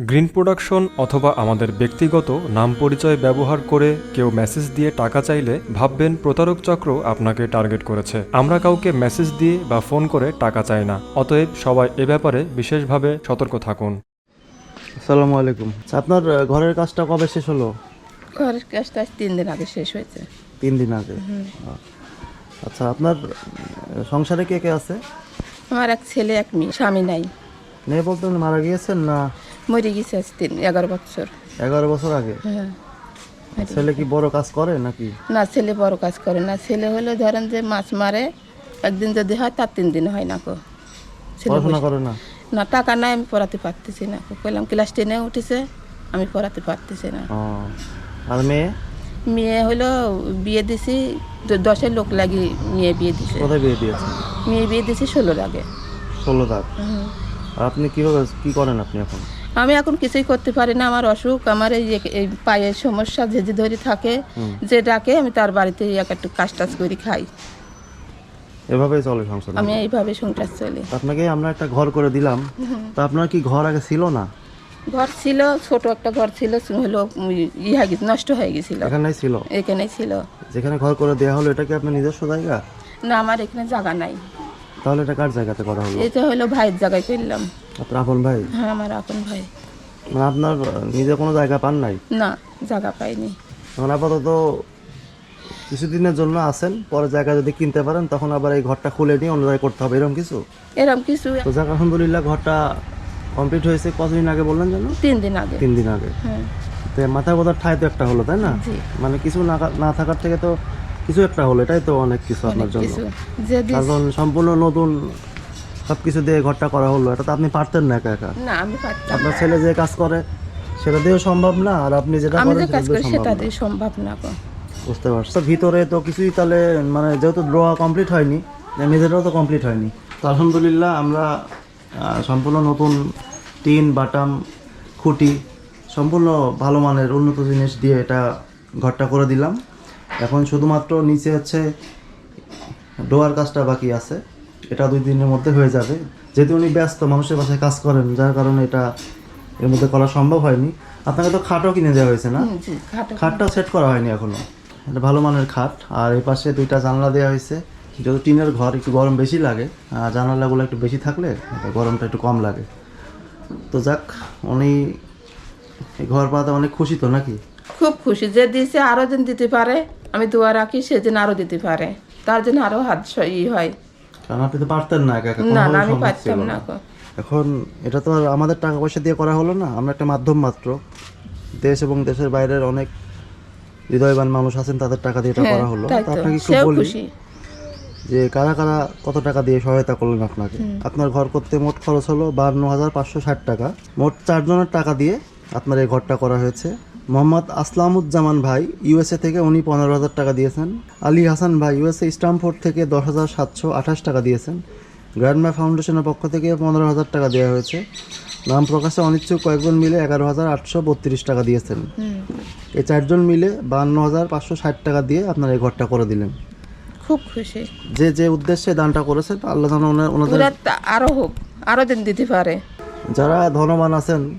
Green production অথবা আমাদের ব্যক্তিগত নাম পরিচয় ব্যবহার করে কেউ মেসেজ দিয়ে টাকা চাইলে ভাববেন প্রতারক চক্র আপনাকে টার্গেট করেছে। আমরা কাউকে মেসেজ দিয়ে বা ফোন করে টাকা চাই না। অতএব সবাই এ ব্যাপারে বিশেষভাবে সতর্ক থাকুন। আসসালামু আলাইকুম। আচ্ছা, আপনার ঘরের কাজটা কবে শেষ হলো? ঘরের কাজটা আজ তিন দিন আগে শেষ হয়েছে। তিন দিন আগে? আচ্ছা আপনার সংসারে কে কে আছে? আমার এক ছেলে এক মেয়ে স্বামী নাই। মেয়ে বলতে মারা গিয়েছেন না? মরে গেছে আজ তিন এগারো বছর। এগারো বছর আগে? হ্যাঁ। ছেলে কি বড় কাজ করে নাকি? না ছেলে বড় কাজ করে না। ছেলে হলো ধরেন যে মাছ মারে একদিন যদি হয় তার তিন দিন হয় না কো পড়াশোনা করে না? না টাকা নাই আমি পড়াতে পারতেছি না। কইলাম ক্লাস টেনে উঠেছে আমি পড়াতে পারতেছি না। আর মেয়ে? মেয়ে হলো বিয়ে দিছি দশের লোক লাগি মেয়ে বিয়ে দিছে। কোথায় বিয়ে দিয়েছে? মেয়ে বিয়ে দিছি ষোলোর আগে। ষোলো আর আপনি কীভাবে কি করেন আপনি এখন? আমি এখন কিছুই করতে পারি না আমার অসুখ আমার এই যে- এই পায়ের সমস্যা ঝেঁঝে ধরে থাকে যে ডাকে আমি তার বাড়িতে এক একটু কাজ টাজ করে খাই। এভাবেই চলে সংসার আমি এইভাবে সংসার চলি। আপনাকে আমরা একটা ঘর করে দিলাম। তা আপনার কি ঘর আগে ছিল না? ঘর ছিল ছোট একটা ঘর ছিল হলো উম, ই গেছে নষ্ট হয়ে গেছিল। এখানেই ছিল? এখানে ছিল। যেখানে ঘর করে দেওয়া হলো এটা কি আপনার নিজস্ব জায়গা? না আমার এখানে জায়গা নাই। তাহলে এটা কার জায়গাতে করা হলো? এটা হলো ভাইয়ের জায়গায় করলাম। আপনার আপন ভাই? হ্যাঁ আমার আপন ভাই। মানে আপনার নিজে কোনো জায়গা পান নাই? না জায়গা পাইনি। এখন আপাতত কিছুদিনের জন্য আসেন পরে জায়গা যদি কিনতে পারেন তখন আবার এই ঘরটা খুলে নিয়ে অন্য জায়গায় করতে হবে এরকম কিছু? এরকম কিছু। তো যাক আলহামদুলিল্লাহ ঘরটা কমপ্লিট হয়েছে। কতদিন আগে বললেন যেন? তিন দিন আগে। তিন দিন আগে। হ্যাঁ। তো মাথায় বোধার ঠাই তো একটা হলো তাই না? মানে কিছু না না থাকার থেকে তো কিছু একটা হলো এটাই তো অনেক কিছু আপনার জন্য। কারণ সম্পূর্ণ নতুন সবকিছু দিয়ে ঘরটা করা হলো এটা তো আপনি পারতেন না একা একা। না আমি পারতাম আপনার ছেলে যে কাজ করে সেটা দিয়েও সম্ভব না আর আপনি যেটা করেন কাজ সেটা করি সেটা দিয়ে সম্ভব না বুঝতে পারছি। ভিতরে তো কিছুই তাহলে মানে যেহেতু ড্রোয়া কমপ্লিট হয়নি মেঝেটাও তো কমপ্লিট হয়নি। তো আলহামদুলিল্লাহ আমরা সম্পূর্ণ নতুন টিন বাটাম খুঁটি সম্পূর্ণ ভালো মানের উন্নত জিনিস দিয়ে এটা ঘরটা করে দিলাম। এখন শুধুমাত্র নিচে হচ্ছে ডোয়ার কাজটা বাকি আছে। এটা দুই দিনের মধ্যে হয়ে যাবে। যেহেতু উনি ব্যস্ত মানুষের বাসায় কাজ করেন যার কারণে এটা এর মধ্যে করা সম্ভব হয়নি। আপনাকে তো খাটও কিনে দেওয়া হয়েছে না? খাটটা সেট করা হয়নি এখনও। এটা ভালো মানের খাট। আর এই পাশে দুইটা জানলা দেওয়া হয়েছে। যেহেতু টিনের ঘর একটু গরম বেশি লাগে। আর জানালাগুলো একটু বেশি থাকলে গরমটা একটু কম লাগে। তো যাক উনি এই ঘর পাতে অনেক খুশি তো নাকি? খুব খুশি। যে দিয়েছে আরও যেন দিতে পারে। আমি দোয়া রাখি সে যেন আরও দিতে পারে। তার জন্য আরও হাত ই হয়। কারণ আপনি তো পারতেন না একা না না আমি পারতাম না। এখন এটা তো আর আমাদের টাকা পয়সা দিয়ে করা হলো না আমরা একটা মাধ্যম মাত্র। দেশ এবং দেশের বাইরের অনেক হৃদয়বান মানুষ আছেন তাদের টাকা দিয়ে এটা হ্যাঁ, করা হলো। তো আপনাকে একটু বলি যে কারা কারা কত টাকা দিয়ে সহায়তা করলেন আপনাকে? আপনার ঘর করতে মোট খরচ হলো বান্ন হাজার পাঁচশো ষাট টাকা। মোট চারজনের টাকা দিয়ে আপনার এই ঘরটা করা হয়েছে। মোহাম্মদ আসলামুজ্জামান ভাই ইউএসএ থেকে উনি পনেরো হাজার টাকা দিয়েছেন। আলী হাসান ভাই ইউএসএ স্টামফোর্ড থেকে দশ হাজার সাতশো আঠাশ টাকা দিয়েছেন। গ্র্যান্ডমা ফাউন্ডেশনের পক্ষ থেকে পনেরো হাজার টাকা দেওয়া হয়েছে। নাম প্রকাশে অনিচ্ছুক কয়েকজন মিলে এগারো হাজার আটশো বত্রিশ টাকা দিয়েছেন। এই চারজন মিলে বান্ন হাজার পাঁচশো ষাট টাকা দিয়ে আপনার এই ঘরটা করে দিলেন। খুব খুশি। যে যে উদ্দেশ্যে দানটা করেছে আল্লাহ যেন ওনা- ওনাদের আরও হোক আরও দিন দিতে পারে। যারা ধনবান আছেন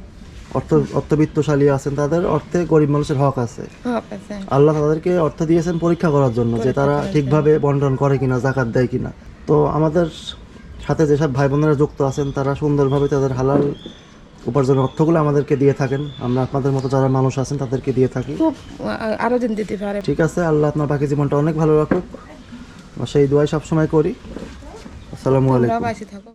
অর্থ অর্থবিত্তশালী আছেন তাদের অর্থে গরিব মানুষের হক আছে। আল্লাহ তাদেরকে অর্থ দিয়েছেন পরীক্ষা করার জন্য যে তারা ঠিকভাবে বন্টন করে কিনা জাকাত দেয় কিনা। তো আমাদের সাথে যেসব ভাই বোনেরা যুক্ত আছেন তারা সুন্দরভাবে তাদের হালাল উপার্জনের অর্থগুলো আমাদেরকে দিয়ে থাকেন। আমরা আপনাদের মতো যারা মানুষ আছেন তাদেরকে দিয়ে থাকি। আরও দিন দিতে পারে। ঠিক আছে আল্লাহ আপনার বাকি জীবনটা অনেক ভালো রাখুক। সেই দোয়াই সবসময় করি। আসসালামু আলাইকুম।